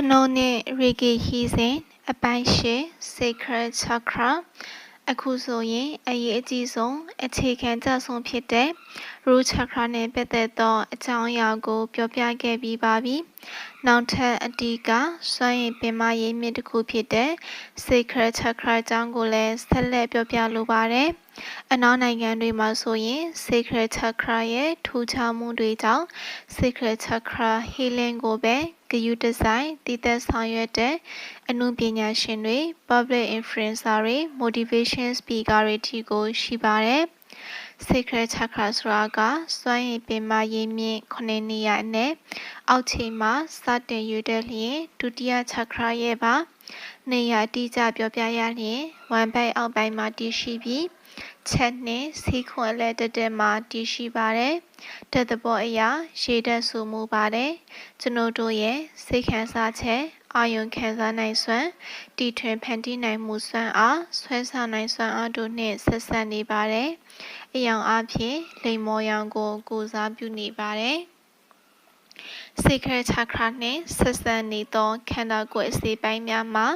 ကျွန်ုပ်နှင့် Reiki Healing အပိုင်း၈ Sacral Chakra အခုဆိုရင်အရေးအကြီးဆုံးအခြေခံကျဆုံးဖြစ်တဲ့ Root Chakra နှင့်ပတ်သက်သောအကြောင်းအရာကို ပြောပြခဲ့ပြီးပါပြီ။နောက်ထပ်အတိကစွမ်းရည်ပင်မရေးမြစ်တစ်ခုဖြစ်တဲ့ Sacral Chakra အကြောင်းကိုလည်းဆက်လက်ပြောပြလိုပါတယ်။ အနောက်နိုင်ငံတွေမှာဆိုရင် Sacral Chakra ရဲ့ထူးခြားမှုတွေကြောင့် Sacral Chakra Healing ကိုပဲဂရုတစိုက်တည်သက်ဆောင်ရွက်တဲ့အမှုပညာရှင်တွေ Public Influencer တွေ Motivation Speaker တွေထိကိုရှိပါတယ်။ Sacral Chakra ဆိုတာကစွမ်းရည်ပင်မရေးမြင့်ခုနှစ်နေရာနဲ့အောက်ခြေမှာစတင်ရွေးတဲ့လျင်ဒုတိယ Chakra ရဲ့ပါ နေရာအတိအကျပြောပြရရင်ဝမ်ဘိုက်အောက်ပိုင်းမှာတည်ရှိပြီးချက်နှင့်စီးခွန်လက်တက်တက်မှာတည်ရှိပါတယ်။တက်သဘောအရာရေတက်ဆူမှုပါတယ်။ကျွန်ုပ်တို့ရဲ့စိတ်ခံစားချက်အာယုံခံစားနိုင်စွမ်းတီထွင်ဖန်တီးနိုင်မှုစွမ်းအားဆွဲဆောင်နိုင်စွမ်းအားတို့နှင့်ဆက်ဆက်နေပါတယ်။အယောင်အဖြစ်လိမ်မော်ရောင်ကိုကိုစားပြုနေပါတယ်။ စေခရချာခရာနှင့်ဆက်စပ်နေသောခန္ဓာကိုယ်အစိတ်ပိုင်းများမှာ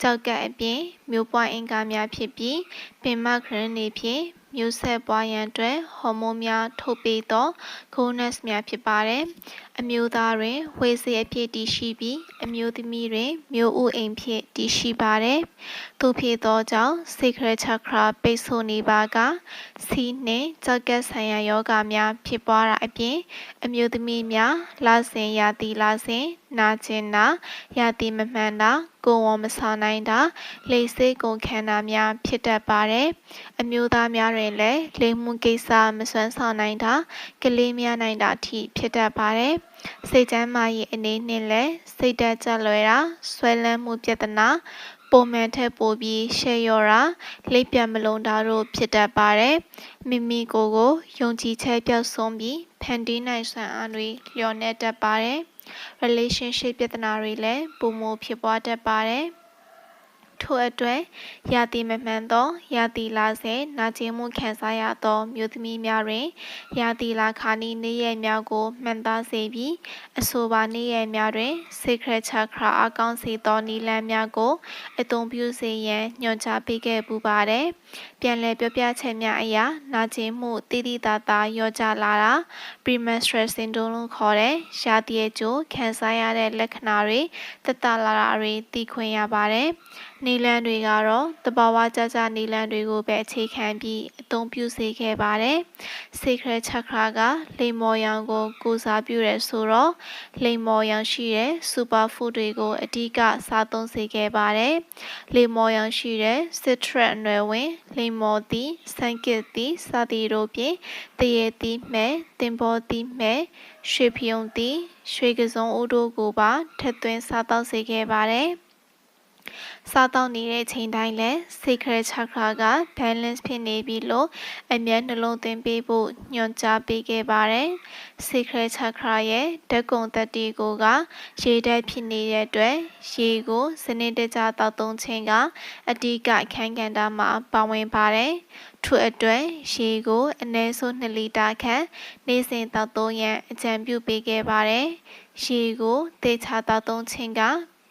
ကြောက်ကပ်အပြင်မျိုးပွားအင်္ဂါများဖြစ်ပြီးပင်မခရနေဖြင့်မျိုးဆက်ပွားရန်အတွက်ဟော်မုန်းများထုတ်ပေးသော gonus များဖြစ်ပါတယ်။အမျိုးသားတွင်ဝေစေအဖြစ်တည်ရှိပြီးအမျိုးသမီးတွင်မျိုးဥအိမ်ဖြစ်တည်ရှိပါတယ်။သို့ဖြစ်သောကြောင့် sacral chakra ပိတ်ဆို့နေပါကစီးနှင့်ကြောက်ကပ်ဆိုင်ရာယောဂများဖြစ်ပွားတာအပြင်အမျိုးသမီးများလာစဉ်ရာသီလာစဉ်နာကျင်တာရာသီမမှန်တာကိုယ်ဝန်မဆောင်နိုင်တာလေစိတ်ကုန်ခံတာများဖြစ်တတ်ပါတယ်။အမျိုးသားများတွင်လည်းလိမ်မှုကိစ္စမစွမ်းဆောင်နိုင်တာကလေးများနိုင်တာအထိဖြစ်တတ်ပါတယ်။ စိတ်ကျန်းမာရေးအနေနဲ့လည်းစိတ်ဓာတ်ကြလွယ်တာဆွဲလန်းမှုပြဿနာပုံမှန်ထက်ပိုပြီးရှေ့ရော်တာလိပ်ပြတ်မလုံးတာတို့ဖြစ်တတ်ပါတယ်။မိမိကိုယ်ကိုယုံကြည်ချက်ပြောက်ဆုံးပြီးဖန်တီးနိုင်စွမ်းအားတွေလျော့နေတတ်ပါတယ်။ relationship ပြဿနာတွေလည်းပိုမိုဖြစ်ပွားတတ်ပါတယ်။ ထို့အတွက်ရာသီမမှန်သောရာသီလစဉ်နာကျင်မှုခံစားရသောမျိုးသမီးများတွင်ရာသီလခါနီးနေ့ရက်များကိုမှန်သားစေပြီးအဆိုပါနေ့ရက်များတွင် Sacred Chakra အကောင်းစေသောနီလန်းများကိုအသုံးပြုစေရန်ညွှန်ကြားပေးခဲ့ပူပါတယ်။ပြန်လည်ပြောပြချက်များအရနာကျင်မှုတိတိတသာရောကျလာတာ premenstrual syndrome လို့ခေါ်တဲ့ရာသီအကျိုးခံစားရတဲ့လက္ခဏာတွေသက်သာလာတာတွေသိခွင့်ရပါတယ်။ နီလန်းတွေကတော့တဘာဝကြကြနီလန်းတွေကိုပဲအခြေခံပြီးအသုံးပြုစေခဲ့ပါတယ်။ Sacred Chakra ကလိမ်မော်ရောင်ကိုကိုစားပြုရဲဆိုတော့လိမ်မော်ရောင်ရှိတဲ့ Superfood တွေကိုအဓိကစားသုံးစေခဲ့ပါတယ်။လိမ်မော်ရောင်ရှိတဲ့ Citrus အနွယ်ဝင်လိမ်မော်သီး၊ဆန်ကစ်သီးစသည်တို့ဖြင့်တရေသီးမှဲ၊တင်ပေါ်သီးမှဲ၊ရွှေဖျုံသီး၊ရွှေကစုံဦးတို့ကိုပါထည့်သွင်းစားသောက်စေခဲ့ပါတယ်။ စားသောက်နေတဲ့ချိန်တိုင်းလည်း Sacral Chakra က balance ဖြစ်နေပြီလို့အမြဲနှလုံးသွင်းပေးဖို့ညွှန်ကြားပေးခဲ့ပါတယ်။ Sacral Chakra ရဲ့ဓာတ်ကုန်တတိကိုက ရေဓာတ်ဖြစ်နေတဲ့အတွက်ရေကိုစနစ်တကျတောက်သုံးခြင်းကအဓိကအခန်းကဏ္ဍမှာပါဝင်ပါတယ်။ထို့အတွက်ရေကိုအနည်းဆုံး2လီတာခန့်နေ့စဉ်တောက်သုံးရန်အကြံပြုပေးခဲ့ပါတယ်။ရေကိုသေချာတောက်သုံးခြင်းက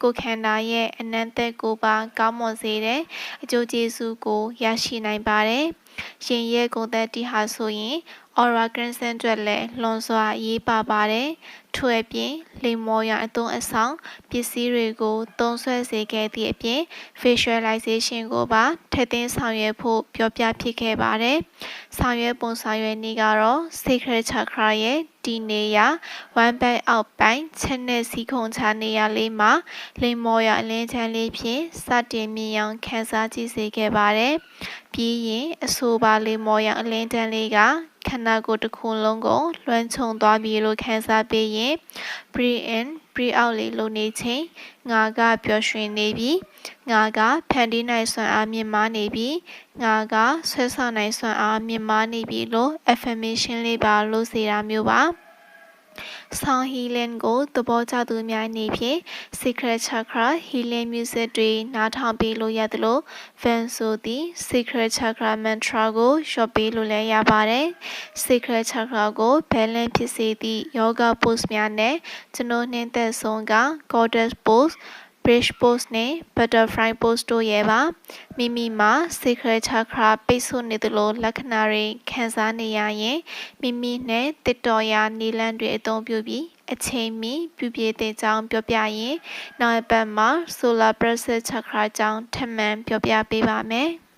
ကိုခန္ဓာရဲ့အနံ့သက်ကိုပါကောင်းမွန်စေတဲ့အကျိုးကျေးဇူးကိုရရှိနိုင်ပါတယ်။ရှင်ရဲ့ဂုဏ်သက်တိဟာဆိုရင် aura crimson အတွက်လည်းလွန်စွာအရေးပါပါတယ်။ထို့အပြင်လိမ်မော်ရအသွင်အဆောင်ပစ္စည်းတွေကိုသုံးဆွဲစေခဲ့သည့်အပြင် visualization ကိုပါထည့်သွင်းဆောင်ရွက်ဖို့ပြောပြဖြစ်ခဲ့ပါတယ်။ဆောင်ရွက်ပုံဆောင်ရွက်နည်းကတော့ sacred chakra ရဲ့ ဒီနေရာ one back အောက်ပိုင်းချက်နဲ့စီခုံချနေရာလေးမှာလိမ်မော်ရအလင်းချမ်းလေးဖြင့်စတင်မြင်အောင်ခန်းစားကြည့်စေခဲ့ပါတယ်။ပြီးရင်အဆိုပါလိမ်မော်ရအလင်းတန်းလေးက ခန္ဓာကိုယ်တစ်ခုလုံးကိုလွှမ်းခြုံသွားပြီလို့ခန်းစားပေးရင် breathe in breathe out လေးလုပ်နေချိန်ငါကပျော်ရွှင်နေပြီငါကဖန်တီးနိုင်စွမ်းအားမြင့်မားနေပြီငါကဆွဲဆောင်နိုင်စွမ်းအားမြင့်မားနေပြီလို့ affirmation လေးပါလို့စေတာမျိုးပါ sound healing ကိုသဘောကျသူများအနေဖြင့် Secret Chakra healing music တွေနားထောင်ပေးလို့ရသလို Van ဆိုသည့် Secret Chakra mantra ကိုလျှော့ပေးလို့လည်းရပါတယ်။ Secret Chakra ကို balance ဖြစ်စေသည့် yoga pose များနဲ့ကျွန်တော်နှင်းသက်ဆုံးက Goddess pose bridge pose နဲ့ butterfly pose တို့ရဲ့ပါမိမိမှာ sacral chakra ပိတ်ဆို့နေသလိုလက္ခဏာတွေခံစားနေရရင်မိမိနဲ့တစ်တော်ရာနီလန်းတွေအသုံးပြုပြီးအချိန်မီပြုပြတဲ့ကြောင်းပြောပြရင်နောက်အပတ်မှာ solar plexus chakra ကြောင်းထပ်မံပြောပြပေးပါမယ်။